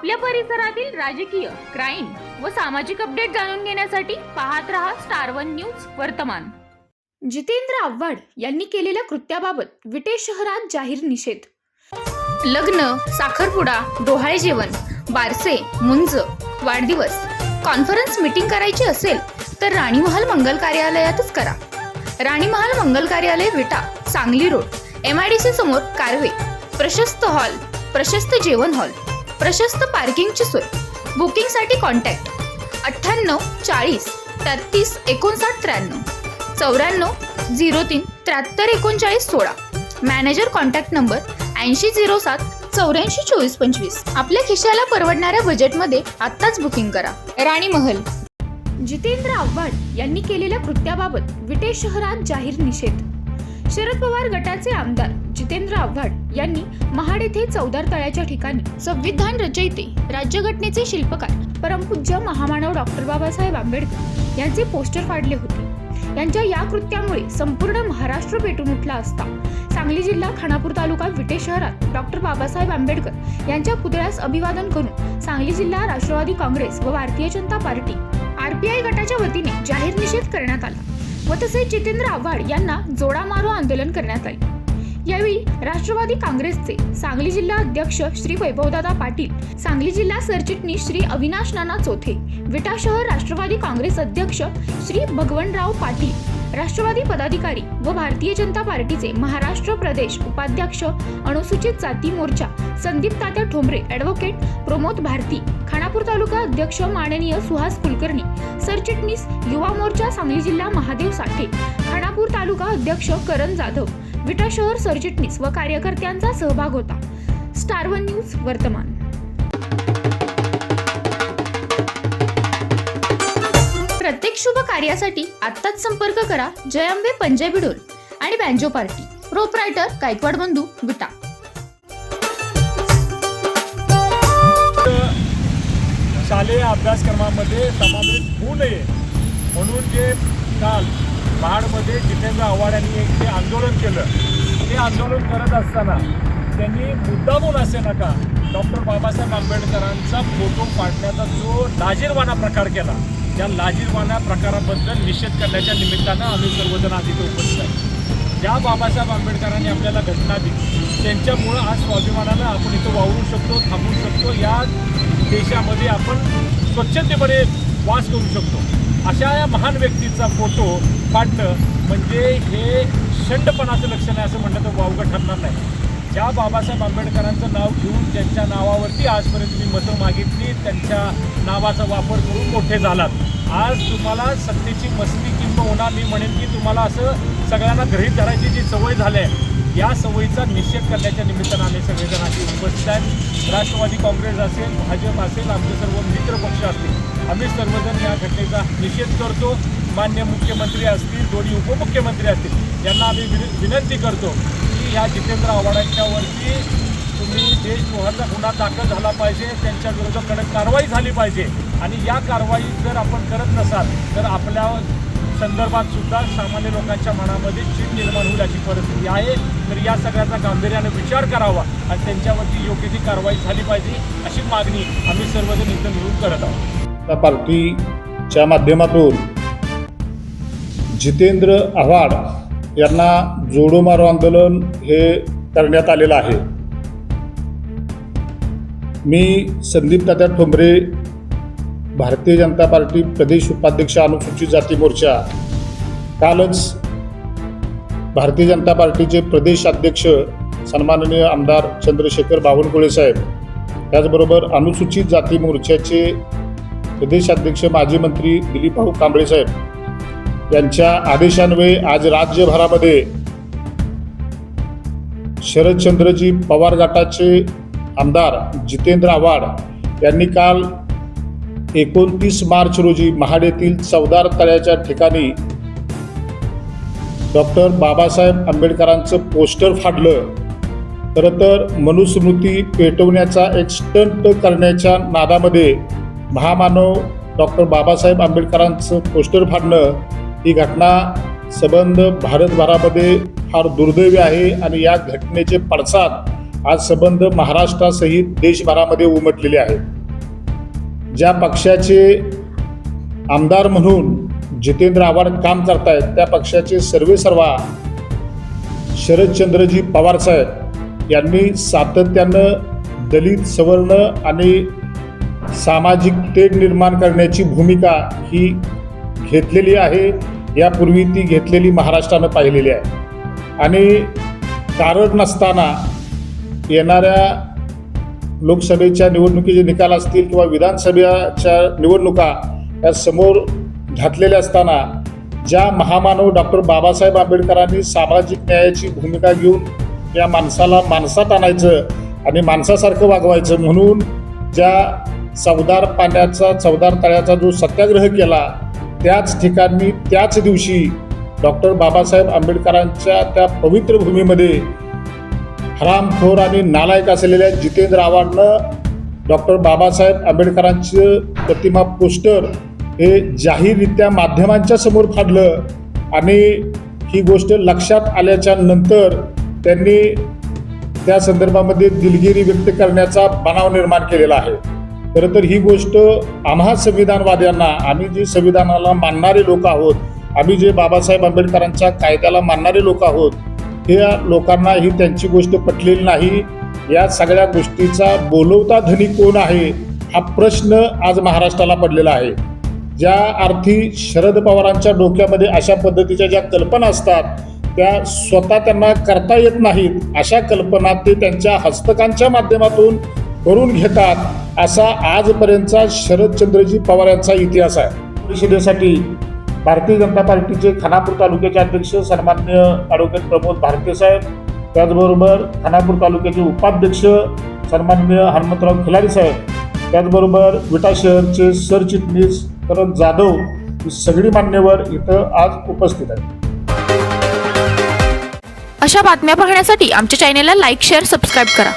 आपल्या परिसरातील राजकीय क्राईम व सामाजिक अपडेट जाणून घेण्यासाठी पाहत रहा स्टार वन न्यूज वर्तमान. जितेंद्र आव्हाड यांनी केलेल्या कृत्याबाबत विटे शहरात जाहीर निषेध. लग्न साखरपुडा डोहाळे जेवण बारसे मुंज वाढदिवस. कॉन्फरन्स मीटिंग करायची असेल तर राणीमहाल मंगल कार्यालयातच करा. राणीमहाल मंगल कार्यालय Vita Sangli road M I D C समोर कारवे. प्रशस्त हॉल प्रशस्त जेवण हॉल प्रशस्त पार्किंगची सोय. बुकिंगसाठी कॉन्टॅक्ट. अठ्ठ्याण्णव चाळीस तेहतीस एकोणसाठ त्र्याण्णव. चौऱ्याण्णव झिरो तीन त्र्याहत्तर एकोणचाळीस सोळा. मॅनेजर कॉन्टॅक्ट नंबर ऐंशी झिरो सात चौऱ्याऐंशी चोवीस पंचवीस. आपल्या खिशाला परवडणाऱ्या बजेटमध्ये आत्ताच बुकिंग करा. राणी महल. जितेंद्र आव्हाड यांनी केलेल्या कृत्याबाबत विटे शहरात जाहीर निषेध. शरद पवार गटाचे आमदार जितेंद्र आव्हाड यांनी महाड येथे चौदार तळ्याच्या ठिकाणी संविधान रचयिते राज्यघटनेचे शिल्पकार परमपूज्य महामानव डॉक्टर बाबासाहेब आंबेडकर यांचे पोस्टर फाडले होते. यांच्या या कृत्यामुळे संपूर्ण महाराष्ट्र पेटून उठला असता. सांगली जिल्हा खानापूर तालुका विटे शहरात डॉक्टर बाबासाहेब आंबेडकर यांच्या पुतळ्यास अभिवादन करून सांगली जिल्हा राष्ट्रवादी काँग्रेस व भारतीय जनता पार्टी आरपीआय गटाच्या वतीने जाहीर निषेध करण्यात आला. व तसेच जितेंद्र आव्हाड यांना जोडा मारो आंदोलन करण्यात आले. यावेळी राष्ट्रवादी काँग्रेसचे सांगली जिल्हा अध्यक्ष श्री वैभवदादा पाटील सांगली जिल्हा सरचिटणीस श्री अविनाश नाना चोथे विटा शहर राष्ट्रवादी काँग्रेस अध्यक्ष श्री भगवनराव पाटील राष्ट्रवादी पदाधिकारी व भारतीय जनता पार्टीचे महाराष्ट्र प्रदेश उपाध्यक्ष अनुसूचित जाती मोर्चा संदीप तात्या ठोंबरे ॲडव्होकेट प्रमोद भारती खानापूर तालुका अध्यक्ष माननीय सुहास कुलकर्णी सरचिटणीस युवा मोर्चा सांगली जिल्हा महादेव साठे. खानापूर तालुका अध्यक्ष करण जाधव. विटा शहर सरचिटणीस व कार्यकर्त्यांचा सहभाग होता. स्टार वन न्यूज वर्तमान. प्रत्येक शुभ कार्यासाठी आत्ताच संपर्क करा जयंबे पंजाबी डोल आणि बँजो पार्टी. प्रोपरायटर गायकवाड बंधू विटा. शालेय अभ्यासक्रमामध्ये समावेश होऊ नये. म्हणून जे काल महाडमध्ये जितेंद्र आव्हाड यांनी एक जे आंदोलन केलं ते आंदोलन करत असताना त्यांनी मुद्दामून असे नका डॉक्टर बाबासाहेब आंबेडकरांचा फोटो पाडण्याचा जो लाजीरवाणा प्रकार केला त्या लाजीरवाणा प्रकाराबद्दल निषेध करण्याच्या निमित्तानं आम्ही सर्वजण आज इथे उपस्थित आहे ज्या बाबासाहेब आंबेडकरांनी आपल्याला घटना दिली त्यांच्यामुळं आज स्वाभिमानानं आपण इथं वावरू शकतो थांबू शकतो. या देशामध्ये आपण स्वच्छतेमध्ये वास करू शकतो. अशा या महान व्यक्तीचा फोटो पाठणं म्हणजे हे शंडपणाचं लक्षण आहे असं म्हटलं तर वावगं ठरणार नाही. ज्या बाबासाहेब आंबेडकरांचं नाव घेऊन ज्यांच्या नावावरती आजपर्यंत तुम्ही मतं मागितली त्यांच्या नावाचा वापर करून मोठे झालात. आज तुम्हाला सत्तेची मस्ती किंबहुना मी म्हणेन की तुम्हाला असं सगळ्यांना गृहीत धरायची जी सवय झाली आहे या सवयीचा निषेध करण्याच्या निमित्तानं आम्ही सगळेजण आधी उपस्थित आहेत. राष्ट्रवादी काँग्रेस असेल भाजप असेल आमचे सर्व मित्र पक्ष असतील आम्ही सर्वजण या घटनेचा निषेध करतो. मान्य मुख्यमंत्री असतील दोन्ही उपमुख्यमंत्री असतील यांना आम्ही विन- विनंती करतो. की ह्या जितेंद्र आव्हाडांच्यावरती तुम्ही देशद्रोहाचा गुन्हा दाखल झाला पाहिजे त्यांच्या विरोधात कडक कारवाई झाली पाहिजे. आणि या कारवाई जर आपण करत नसाल तर आपल्या संदर्भात सुद्धा सामान्य लोकांच्या मनामध्ये चीड निर्माण होईल अशी परिस्थिती आहे. तर या सगळ्याचा गांभीर्याने विचार करावा आणि त्यांच्यावरती योग्य ती कारवाई झाली पाहिजे अशी मागणी आम्ही सर्वजण इथं मिळून करत आहोत. पार्टीच्या माध्यमातून जितेंद्र आव्हाड यांना जोडो मारो आंदोलन हे करण्यात आलेलं आहे. मी संदीप तात्या ठोंबरे भारतीय जनता पार्टी प्रदेश उपाध्यक्ष अनुसूचित जाती मोर्चा. कालच भारतीय जनता पार्टीचे प्रदेश अध्यक्ष सन्माननीय आमदार चंद्रशेखर बावनकुळे साहेब त्याचबरोबर अनुसूचित जाती मोर्चाचे प्रदेशाध्यक्ष माजी मंत्री दिलीपभाऊ कांबळे साहेब यांच्या आदेशान्वये आज राज्यभरामध्ये शरदचंद्रजी पवार गटाचे आमदार जितेंद्र आव्हाड यांनी काल एकोणतीस मार्च रोजी महाड येथील चौदार तळ्याच्या ठिकाणी डॉक्टर बाबासाहेब आंबेडकरांचं पोस्टर फाडलं. खरं तर मनुस्मृती पेटवण्याचा एक स्टंट करण्याच्या नादामध्ये महामानव डॉक्टर बाबासाहेब आंबेडकरांचं पोस्टर फाडणं ही घटना सबंध भारतभरामध्ये फार दुर्दैवी आहे आणि या घटनेचे पडसाद आज सबंध महाराष्ट्रासहित देशभरामध्ये उमटलेले आहेत. ज्या पक्षाचे आमदार म्हणून जितेंद्र आव्हाड काम करतायत त्या पक्षाचे सर्वे सर्वा शरदचंद्रजी पवार साहेब यांनी सातत्यानं दलित सवर्ण आणि सामाजिक तेढ निर्माण करण्याची भूमिका ही घेतलेली आहे यापूर्वी ती घेतलेली महाराष्ट्रानं पाहिलेली आहे. आणि कारण नसताना येणाऱ्या लोकसभेच्या निवडणुकीचे निकाल असतील किंवा विधानसभेच्या निवडणुका या समोर घातलेल्या असताना ज्या महामानव डॉक्टर बाबासाहेब आंबेडकरांनी सामाजिक न्यायाची भूमिका घेऊन या माणसाला माणसात आणायचं आणि माणसासारखं वागवायचं म्हणून ज्या चवदार पाण्याचा चवदार तळ्याचा जो सत्याग्रह केला त्याच ठिकाणी त्याच दिवशी डॉक्टर बाबासाहेब आंबेडकरांच्या त्या पवित्र भूमीमध्ये हरामखोर आणि नालायक असलेल्या जितेंद्र आव्हाडनं डॉक्टर बाबासाहेब आंबेडकरांचं प्रतिमा पोस्टर हे जाहीररित्या माध्यमांच्या समोर फाडलं आणि ही गोष्ट लक्षात आल्याच्यानंतर त्यांनी त्या संदर्भामध्ये दिलगिरी व्यक्त करण्याचा बनाव निर्माण केलेला आहे. खरं तर ही गोष्ट आम्हा संविधानवाद्यांना आम्ही जे संविधानाला मानणारे लोक आहोत आम्ही जे बाबासाहेब आंबेडकरांच्या कायद्याला मानणारे लोक आहोत त्या लोकांना ही त्यांची गोष्ट पटलेली नाही. या सगळ्या गोष्टीचा बोलवता धनी कोण आहे हा प्रश्न आज महाराष्ट्राला पडलेला आहे. ज्या अर्थी शरद पवारांच्या डोक्यामध्ये अशा पद्धतीच्या ज्या कल्पना असतात त्या स्वतः त्यांना करता येत नाहीत अशा कल्पना ते त्यांच्या हस्तकांच्या माध्यमातून करून घेतात असा आजपर्यंतचा शरदचंद्रजी पवार यांचा इतिहास आहे. परिषदेसाठी भारतीय जनता पार्टीचे खानापूर तालुक्याचे अध्यक्ष सन्मान्य ॲडव्होकेट प्रमोद भारते साहेब त्याचबरोबर खानापूर तालुक्याचे उपाध्यक्ष सन्मान्य हनुमंतराव खिलारी साहेब त्याचबरोबर विटा शहरचे सरचिटणीस करण जाधव ही सगळी मान्यवर इथं आज उपस्थित आहेत. अशा बातम्या पाहण्यासाठी आमच्या चॅनेलला लाईक शेअर सबस्क्राईब करा.